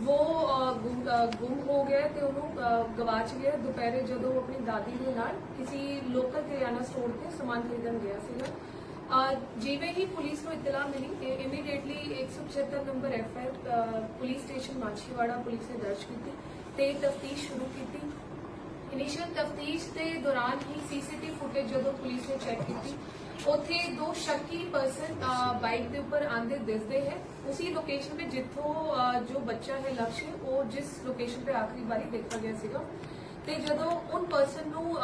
ਉਹ ਗੁੰਮ ਗੁੰਮ ਹੋ ਗਿਆ ਤੇ ਉਹਨੂੰ ਗਵਾਚ ਗਿਆ ਦੁਪਹਿਰੇ ਜਦੋਂ ਆਪਣੀ ਦਾਦੀ ਦੇ ਨਾਲ ਕਿਸੇ ਲੋਕਲ ਕਰਿਆਨਾ ਸਟੋਰ ਤੇ ਸਮਾਨ ਖਰੀਦਣ ਗਿਆ ਸੀਗਾ ਜਿਵੇਂ ਹੀ ਪੁਲਿਸ ਨੂੰ ਇਤਲਾਹ ਮਿਲੀ immediately 175 number FIR police station Machhiwara police ਨੇ ਦਰਜ ਕੀਤੀ ਤੇ ਤਫਤੀਸ਼ ਸ਼ੁਰੂ ਕੀਤੀ ਇਨੀਸ਼ੀਅਲ ਤਫਤੀਸ਼ ਦੇ ਦੌਰਾਨ ਹੀ ਸੀਸੀਟੀਵੀ ਫੁਟੇਜ ਜਦੋਂ ਪੁਲਿਸ ਨੇ ਚੈੱਕ ਕੀਤੀ ਉੱਥੇ ਦੋ ਸ਼ੱਕੀ ਪਰਸਨ ਬਾਈਕ ਦੇ ਉੱਪਰ ਆਂਦੇ ਦਿਸਦੇ ਹੈ। ਉਸੇ ਲੋਕੇਸ਼ਨ ਤੇ ਜਿੱਥੋਂ ਜੋ ਬੱਚਾ ਹੈ ਲਕਸ਼ਯ ਉਹ ਜਿਸ ਲੋਕੇਸ਼ਨ ਤੇ ਆਖਰੀ ਵਾਰੀ ਦੇਖਾ ਗਿਆ ਸੀਗਾ। ਤੇ ਜਦੋਂ ਉਨ ਪਰਸਨ ਨੂੰ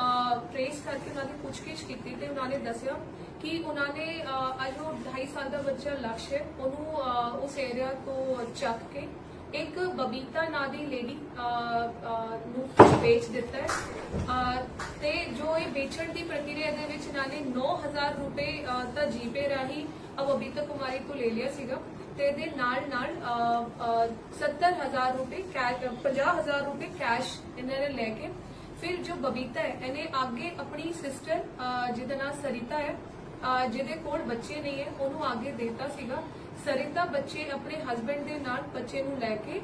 ਟ੍ਰੇਸ ਕਰਕੇ ਉਹਨਾਂ ਦੀ ਪੁੱਛਗਿੱਛ ਕੀਤੀ ਤੇ ਉਹਨਾਂ ਨੇ ਦੱਸਿਆ ਕਿ ਉਹਨਾਂ ਨੇ ਅ, ਅੱਜ ਉਹ 2.5 ਸਾਲ ਦਾ ਬੱਚਾ ਲਕਸ਼ਯ ਉਹਨੂੰ ਅ, ਉਸ ਏਰੀਆ ਤੋਂ ਚੱਕ ਕੇ ਇੱਕ ਬਬੀਤਾ ਨਾਂ ਦੀ ਲੇਡੀ ਨੂੰ ਵੇਚ ਦਿੱਤਾ ਹੈ। ਵੇਚਣ ਦੀ ਪ੍ਰਕਿਰਿਆ ਦੇ ਵਿੱਚ ਇਹਨਾਂ 9000 ਰੁਪਏ ਤਾਂ ਜੀਪੇ ਰਾਹੀਂ ਅਹ, ਕੁਮਾਰੀ ਤੋਂ ਲੈ ਲਿਆ ਸੀਗਾ। ਤੇ ਇਹਦੇ ਨਾਲ ਨਾਲ 70000 ਰੁਪਏ ਕੈਸ਼ 50000 ਰੁਪਏ ਕੈਸ਼ ਇਹਨਾਂ ਨੇ ਲੈ ਕੇ ਫਿਰ ਜੋ ਬਬੀਤਾ ਹੈ ਇਹਨੇ ਅੱਗੇ ਆਪਣੀ ਸਿਸਟਰ ਜਿਹਦਾ ਨਾਮ ਸਰਿਤਾ ਹੈ ਜਿਹਦੇ ਕੋਲ ਬੱਚੇ ਨਹੀਂ ਹੈ ਉਹਨੂੰ ਅੱਗੇ ਦੇਤਾ ਸੀਗਾ। ਸਰਿਤਾ ਬੱਚੇ ਆਪਣੇ ਹਸਬੰਡ ਦੇ ਨਾਲ ਬੱਚੇ ਨੂੰ ਲੈ ਕੇ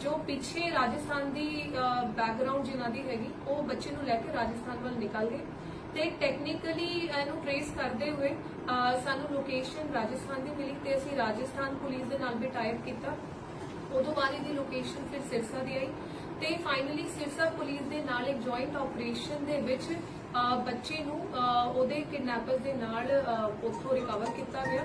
ਜੋ ਪਿੱਛੇ ਰਾਜਸਥਾਨ ਦੀ ਬੈਕਗ੍ਰਾਉਂਡ ਜਿਨ੍ਹਾਂ ਦੀ ਹੈਗੀ ਉਹ ਬੱਚੇ ਨੂੰ ਲੈ ਕੇ ਰਾਜਸਥਾਨ ਵੱਲ ਨਿਕਲ ਗਏ ਤੇ ਟੈਕਨੀਕਲੀ ਇਹਨੂੰ ਟ੍ਰੇਸ ਕਰਦੇ ਹੋਏ ਸਾਨੂੰ ਲੋਕੇਸ਼ਨ ਰਾਜਸਥਾਨ ਦੀ ਮਿਲੀ ਤੇ ਅਸੀਂ ਰਾਜਸਥਾਨ ਪੁਲਿਸ ਦੇ ਨਾਲ ਵੀ ਟਾਈਪ ਕੀਤਾ। ਉਦੋਂ ਬਾਅਦ ਇਹਦੀ ਲੋਕੇਸ਼ਨ ਫਿਰ ਸਿਰਸਾ ਦੀ ਆਈ ਤੇ ਫਾਈਨਲੀ ਸਿਰਸਾ ਪੁਲਿਸ ਦੇ ਨਾਲ ਇੱਕ ਜੁਆਇੰਟ ਆਪਰੇਸ਼ਨ ਦੇ ਵਿੱਚ ਬੱਚੇ ਨੂੰ ਅਹ, ਉਹਦੇ ਕਿਡਨੈਪਰਸ ਦੇ ਨਾਲ ਉੱਥੋਂ ਰਿਕਵਰ ਕੀਤਾ ਗਿਆ।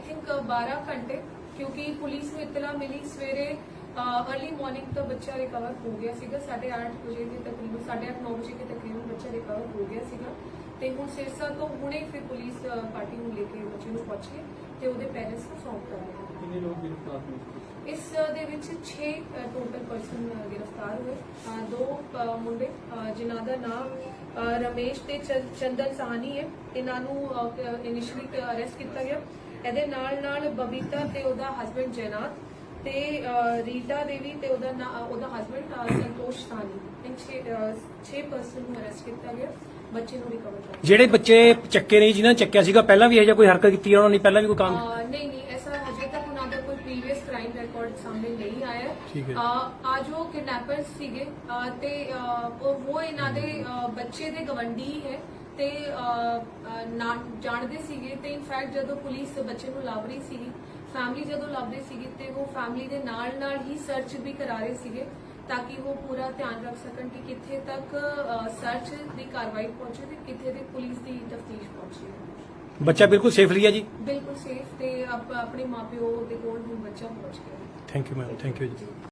ਥਿੰਕ 12 ਘੰਟੇ ਕਿਉਂਕਿ ਪੁਲਿਸ ਨੂੰ ਇਤਲਾ ਮਿਲੀ ਸਵੇਰੇ अर्ਲੀ ਮਾਰਨਿੰਗ ਤੋਂ ਬੱਚਾ ਰਿਕਵਰ ਹੋ ਗਿਆ ਸੀਗਾ 8:30 ਵਜੇ ਦੇ ਤਕਰੀਬਨ 8:30 9 ਵਜੇ ਦੇ ਤਕਰੀਬਨ ਬੱਚਾ ਰਿਕਵਰ ਹੋ ਗਿਆ ਸੀਗਾ ਤੇ ਹੁਣ ਸਿਰਸਾ ਤੋਂ ਹੁਣੇ ਫਿਰ ਪੁਲਿਸ ਪਾਰਟੀ ਨੂੰ ਲੈ ਕੇ ਬੱਚੇ ਨੂੰ ਪਹੁੰਚੇ ਤੇ ਉਹਦੇ ਪੈਰੈਂਟਸ ਨੂੰ ਸੌਂਪ ਕਰ ਦਿੱਤਾ ਕਿੰਨੇ ਲੋਕ ਗ੍ਰਿਫਤਾਰ ਹੋਏ ਇਸ ਦੇ ਵਿੱਚ 6 ਟੋਟਲ ਪਰਸਨ ਗ੍ਰਿਫਤਾਰ ਹੋਏ ਦੋ ਮੁੰਡੇ ਜਿਨ੍ਹਾਂ ਦਾ ਨਾਮ ਰਮੇਸ਼ ਤੇ ਚੰਦਨ ਸਾਹਨੀ ਹੈ ਇਹਨਾਂ ਨੂੰ ਇਨੀਸ਼ੀਅਲੀ ਅਰੈਸਟ ਕੀਤਾ ਗਿਆ ਇਹਦੇ ਨਾਲ ਨਾਲ ਬਬੀਤਾ ਤੇ ਉਹਦਾ ਹਸਬੰਡ ਜੈਨਾਤ ਤੇ ਰੀਟਾ ਦੇਵੀ ਤੇ ਉਹਦਾ ਉਹਦਾ ਹਸਬੰਡ ਸੰਤੋਸ਼ ਸਾਹਨੀ। ਇਹ 6 6 ਪਰਸਨ ਨੂੰ ਅਰੈਸਟ ਕੀਤਾ ਗਿਆ। ਬੱਚੇ ਨੂੰ ਰਿਕਵਰ ਕਰ ਜਿਹੜੇ ਬੱਚੇ ਚੱਕੇ ਨਹੀਂ ਜਿਨ੍ਹਾਂ ਨੇ ਚੱਕਿਆ ਸੀਗਾ ਪਹਿਲਾਂ ਵੀ ਇਹੋ ਜਿਹਾ ਕੋਈ ਹਰਕਤ ਕੀਤੀ ਹੈ ਉਹਨਾਂ ਨੇ ਪਹਿਲਾਂ ਵੀ ਕੋਈ ਕੰਮ? ਨਹੀਂ ਨਹੀਂ ਐਸਾ ਹਜੇ ਤੱਕ ਉਹਨਾਂ ਦਾ ਕੋਈ ਪ੍ਰੀਵੀਅਸ ਕ੍ਰਾਈਮ ਰਿਕਾਰਡ ਸਾਹਮਣੇ ਨਹੀਂ ਆਇਆ। ਠੀਕ ਹੈ। ਆ ਜੋ ਕਿਡਨੈਪਰਸ ਸੀਗੇ ਤੇ ਅਹ ਉਹ ਉਹ ਇਹਨਾਂ ਦੇ ਅਹ ਬੱਚੇ ਦੇ ਗਵੰਡੀ ਹੈ। ਤੇ ਨਾ ਜਾਣਦੇ ਸੀਗੇ ਤੇ ਇਨਫੈਕਟ ਜਦੋਂ ਪੁਲਿਸ ਬੱਚੇ ਨੂੰ ਲੱਭ ਰਹੀ ਸੀਗੀ ਫੈਮਿਲੀ ਜਦੋਂ ਲੱਭ ਰਹੀ ਸੀਗੀ ਤੇ ਉਹ ਫੈਮਿਲੀ ਦੇ ਨਾਲ ਨਾਲ ਹੀ ਸਰਚ ਵੀ ਕਰਾ ਰਹੇ ਸੀਗੇ ਤਾਂ ਕਿ ਉਹ ਪੂਰਾ ਧਿਆਨ ਰੱਖ ਸਕਣ ਕਿ ਕਿੱਥੇ ਤੱਕ ਸਰਚ ਦੀ ਕਾਰਵਾਈ ਪਹੁੰਚੇ ਤੇ ਕਿੱਥੇ ਦੀ ਪੁਲਿਸ ਦੀ ਤਫਤੀਸ਼ ਪਹੁੰਚੀ ਬੱਚਾ ਬਿਲਕੁਲ ਸੇਫਲੀ ਹੈ ਜੀ? ਬਿਲਕੁਲ ਸੇਫ ਤੇ ਆਪ- ਆਪਣੇ ਮਾਪਿਓ ਦੇ ਕੋਲ ਹੁਣ ਬੱਚਾ ਪਹੁੰਚ ਗਿਆ। Thank you ma'am thank you ਜੀ।